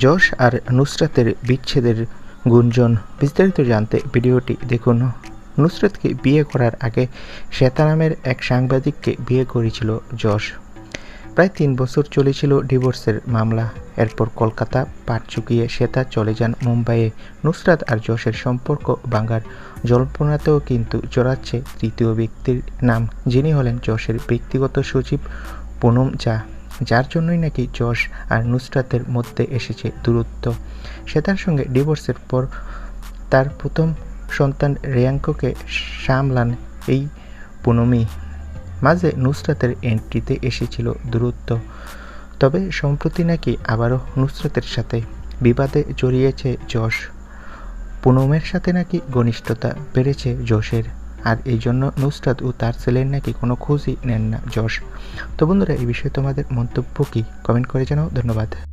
যশ আর নুসরাতের বিচ্ছেদের গুঞ্জন। বিস্তারিত জানতে ভিডিওটি দেখুন। নুসরাতকে বিয়ে করার আগে শ্বেতা নামের এক সাংবাদিককে বিয়ে করেছিল যশ প্রায় তিন বছর চলেছিল ডিভোর্সের মামলা। এরপর কলকাতা পাট চুকিয়ে শ্বেতা চলে যান মুম্বাইয়ে। নুসরাত আর যশের সম্পর্ক ভাঙার জল্পনাতেও কিন্তু জড়াচ্ছে তৃতীয় ব্যক্তির নাম, যিনি হলেন যশের ব্যক্তিগত সচিব পুনম জা যার জন্যই নাকি যশ আর নুসরাতের মধ্যে এসেছে দূরত্ব। শ্বেতার সঙ্গে ডিভোর্সের পর তার প্রথম সন্তান রেয়াঙ্ককে সামলান এই পুনমই মাঝে নুসরাতের এন্ট্রিতে এসেছিল দূরত্ব। তবে সম্প্রতি নাকি আবারও নুসরাতের সাথে বিবাদে জড়িয়েছে যশ পুনমের সাথে নাকি ঘনিষ্ঠতা বেড়েছে যশের আর এই জন্য নুসরাত ও তার ছেলের নাকি কোনো খোঁজই নেন না যশ তো বন্ধুরা, এই বিষয়ে তোমাদের মন্তব্য কী? কমেন্ট করে জানাও। ধন্যবাদ।